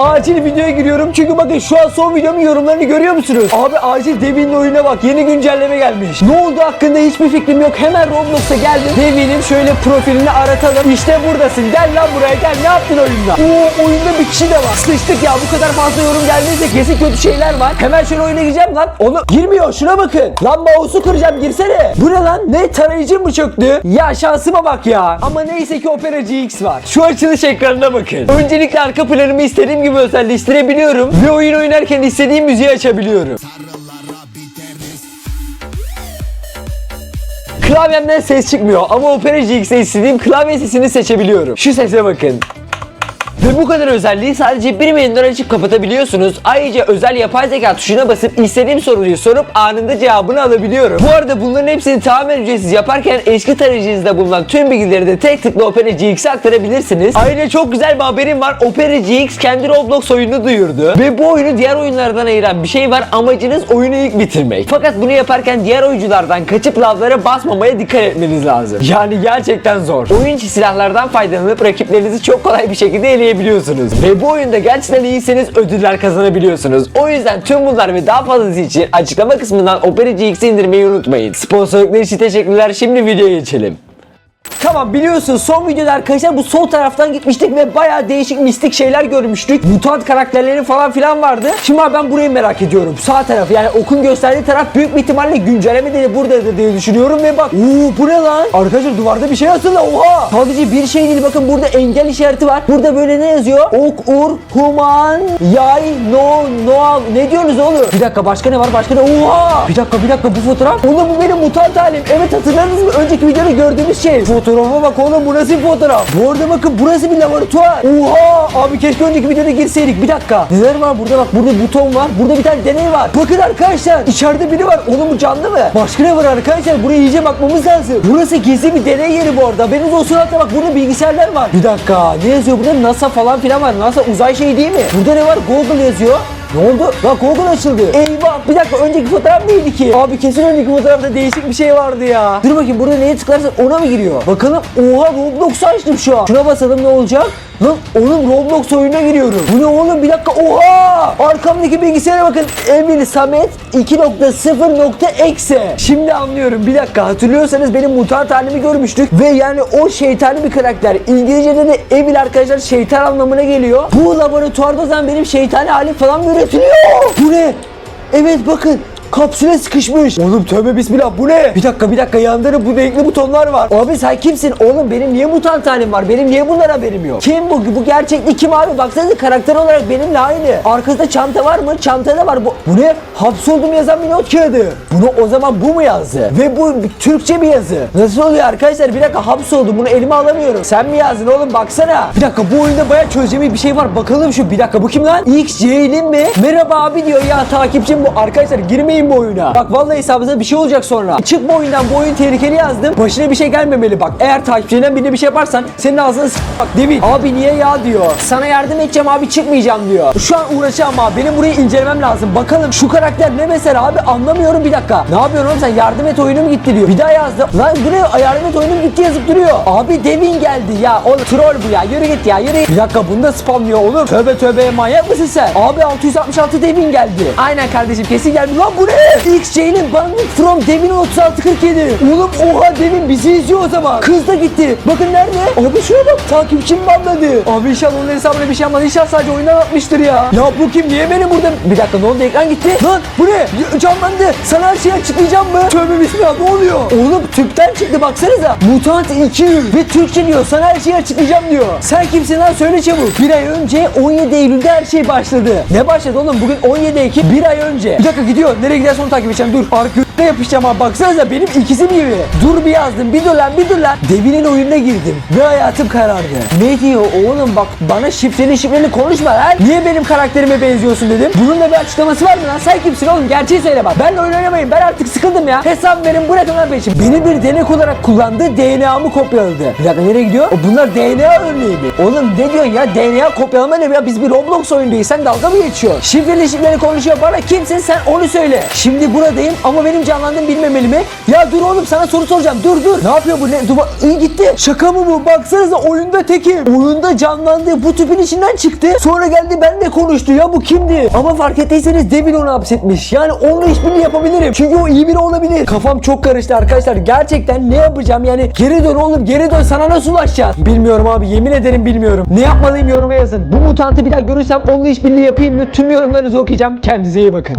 Acil videoya giriyorum çünkü bakın şu an son videomun yorumlarını görüyor musunuz? Abi acil Devin'in oyununa bak yeni güncelleme gelmiş. Ne oldu hakkında hiçbir fikrim yok. Hemen Roblox'a geldim. Devin'in şöyle profilini aratalım. İşte buradasın. Gel lan buraya gel. Ne yaptın oyunda? Oo oyunda bir kişi de var. Sıçtık ya bu kadar fazla yorum gelmeyince kesin kötü şeyler var. Hemen şöyle oyuna gireceğim lan. Onu girmiyor şuna bakın. Lan mouse'u kıracağım girsene. Bu ne lan? Ne tarayıcı mı çöktü? Ya şansıma bak ya. Ama neyse ki Opera GX var. Şu açılış ekranına bakın. Öncelikle arka planımı istediğim gibi özelleştirebiliyorum. Ve oyun oynarken istediğim müziği açabiliyorum. Klavyemden ses çıkmıyor ama Opera GX'e istediğim klavye sesini seçebiliyorum. Şu sese bakın. Ve bu kadar özelliği sadece bir menüden açıp kapatabiliyorsunuz. Ayrıca özel yapay zeka tuşuna basıp istediğim soruyu sorup anında cevabını alabiliyorum. Bu arada bunların hepsini tamamen ücretsiz yaparken eski tarayıcınızda bulunan tüm bilgileri de tek tıkla Opera GX'e aktarabilirsiniz. Ayrıca çok güzel bir haberim var. Opera GX kendi Roblox oyununu duyurdu. Ve bu oyunu diğer oyunlardan ayıran bir şey var. Amacınız oyunu ilk bitirmek. Fakat bunu yaparken diğer oyunculardan kaçıp lavlara basmamaya dikkat etmeniz lazım. Yani gerçekten zor. Oyun içi silahlardan faydalanıp rakiplerinizi çok kolay bir şekilde eleyebiliyorsunuz. Ve bu oyunda gerçekten iyiyseniz ödüller kazanabiliyorsunuz. O yüzden tüm bunlar ve daha fazlası için açıklama kısmından Opera GX'i indirmeyi unutmayın. Sponsorluklar için teşekkürler. Şimdi videoya geçelim. Tamam biliyorsun son videoda arkadaşlar bu sol taraftan gitmiştik ve bayağı değişik mistik şeyler görmüştük. Mutant karakterleri falan filan vardı. Şimdi abi ben burayı merak ediyorum. Sağ tarafı yani okun gösterdiği taraf büyük bir ihtimalle güncelleme de buradadır diye düşünüyorum ve bak. Oo bu ne lan? Arkadaşlar duvarda bir şey asılı. Oha! Sadece bir şey değil bakın burada engel işareti var. Burada böyle ne yazıyor? Ok, ur, human, yay, no, noa. Ne diyorsunuz oğlum? Bir dakika başka ne var? Başka ne? Oha! Bir dakika bir dakika bu fotoğraf. Oğlum bu benim mutant halim. Evet hatırladınız mı? Önceki videoda gördüğümüz şey. Fotoğrafa bak oğlum bu nasıl bir fotoğraf? Bu arada bakın burası bir laboratuvar. Oha! Abi keşke önceki videoda girseydik. Bir dakika. Neler var burada bak. Burada buton var. Burada bir tane deney var. Bakın arkadaşlar. içeride biri var. Oğlum bu canlı mı? Başka ne var arkadaşlar? Buraya iyice bakmamız lazım. Burası gizli bir deney yeri bu arada. Haberiniz olsun hatta bak burada bilgisayarlar var. Bir dakika. Ne yazıyor burada? NASA falan filan var. NASA uzay şeyi değil mi? Burada ne var? Google yazıyor. Ne oldu? Lan Google açıldı. Eyvah bir dakika önceki fotoğraf neydi ki? Abi kesin önceki fotoğrafta değişik bir şey vardı ya. Dur bakayım burada neye tıklarsan ona mı giriyor? Bakalım. Oha Roblox'u açtım şu an. Şuna basalım ne olacak? Lan oğlum Roblox oyununa giriyorum. Bu ne oğlum bir dakika oha! Arkamdaki bilgisayara bakın. Emil Samet 2.0.exe. Şimdi anlıyorum bir dakika hatırlıyorsanız benim mutant halimi görmüştük. Ve yani o şeytani bir karakter. İngilizce'de de Evil arkadaşlar şeytan anlamına geliyor. Bu laboratuvarda o zaman benim şeytani halim falan mı üretiliyor? Bu ne? Evet bakın Kapsüle sıkışmış. Oğlum tövbe bismillah bu ne? Bir dakika bir dakika da bu renkli butonlar var. Abi sen kimsin? Oğlum benim niye mutant halim var? Benim niye bunlar haberim yok? Kim bu? Bu gerçekli kim abi? Baksanıza karakter olarak benimle aynı. Arkasında çanta var mı? Çantada var. Bu, bu ne? Hapsoldum yazan bir not kağıdı. Bunu o zaman bu mu yazdı? Ve bu Türkçe bir yazı. Nasıl oluyor arkadaşlar? Bir dakika hapsoldum. Bunu elime alamıyorum. Sen mi yazdın oğlum? Baksana. Bir dakika bu oyunda bayağı çözeceğim bir şey var. Bakalım şu. Bir dakika bu kim lan? X Ceylin mi? Merhaba abi diyor ya takipçim bu. Arkadaşlar girmeyin bu oyuna. Bak vallahi hesabınıza bir şey olacak sonra. Çık bu oyundan. Bu oyun tehlikeli yazdım. Başına bir şey gelmemeli bak. Eğer takipçinden birine bir şey yaparsan senin ağzını s- bak Devin. Abi niye ya diyor. Sana yardım edeceğim abi çıkmayacağım diyor. Şu an uğraşacağım abi. Benim burayı incelemem lazım. Bakalım şu karakter ne mesela abi anlamıyorum bir dakika. Ne yapıyorsun oğlum sen yardım et oyunum gitti diyor. Bir daha yazdı. Lan bu ne yardım et oyunum gitti yazıp duruyor. Abi Devin geldi ya. Oğlum troll bu ya. Yürü git ya yürü. Bir dakika bunu da spamlıyor oğlum. Tövbe tövbe manyak mısın sen? Abi 666 Devin geldi. Aynen kardeşim kesin geldi. Lan bu ne? X-J'nin Banging from Devin 3647. Oğlum oha Devin bizi izliyor o zaman. Kız da gitti. Bakın nerede? Abi şuna bak takipçim banladı. Abi inşallah onun hesabına bir şey yapmadı. İnşallah sadece oyundan atmıştır ya. Ya bu kim? Niye beni burada? Bir dakika ne oldu? Ekran gitti. Lan bu ne? Canlandı. Sana her şeyi açıklayacağım mı? Tövbe bismillah ne oluyor? Oğlum tüpten çıktı baksanıza. Mutant 2 ve Türkçe diyor. Sana her şeyi açıklayacağım diyor. Sen kimsin lan söyle çabuk. Bir ay önce 17 Eylül'de her şey başladı. Ne başladı oğlum? Bugün 17 Ekim bir ay önce. Bir dakika gidiyor. Nereye gidersen onu takip edeceğim. Dur. Arka yapışacağım abi. Baksanıza benim ikizim gibi. Dur bir yazdım. Bir dur lan bir dur lan. Devinin oyununa girdim. Ve hayatım karardı. Ne diyor oğlum bak bana şifreli şifreli konuşma lan. Niye benim karakterime benziyorsun dedim. Bunun da bir açıklaması var mı lan? Sen kimsin oğlum? Gerçeği söyle bak. Benle oyun oynamayın. Ben artık sıkıldım ya. Hesap verin bırakın lan peşim. Beni bir denek olarak kullandı. DNA'mı kopyaladı. Bir dakika nereye gidiyor? O bunlar DNA örneği mi? Oğlum ne diyorsun ya? DNA kopyalama ne ya? Biz bir Roblox oyundayız. Sen dalga mı geçiyorsun? Şifreli şifreli konuşuyor. Bana kimsin sen onu söyle. Şimdi buradayım ama benim canlandım bilmemeli mi? Ya dur oğlum sana soru soracağım. Dur dur. Ne yapıyor bu? Ne? Dur, bak- iyi gitti. Şaka mı bu? Baksanıza oyunda tekim. Oyunda canlandı. Bu tüpün içinden çıktı. Sonra geldi benimle konuştu. Ya bu kimdi? Ama fark ettiyseniz Devil onu hapsetmiş. Yani onunla işbirliği yapabilirim. Çünkü o iyi biri olabilir. Kafam çok karıştı arkadaşlar. Gerçekten ne yapacağım? Yani geri dön oğlum geri dön. Sana nasıl ulaşacağız? Bilmiyorum abi. Yemin ederim bilmiyorum. Ne yapmalıyım yoruma yazın. Bu mutantı bir daha görürsem onunla işbirliği yapayım? Tüm yorumlarınızı okuyacağım. Kendinize iyi bakın.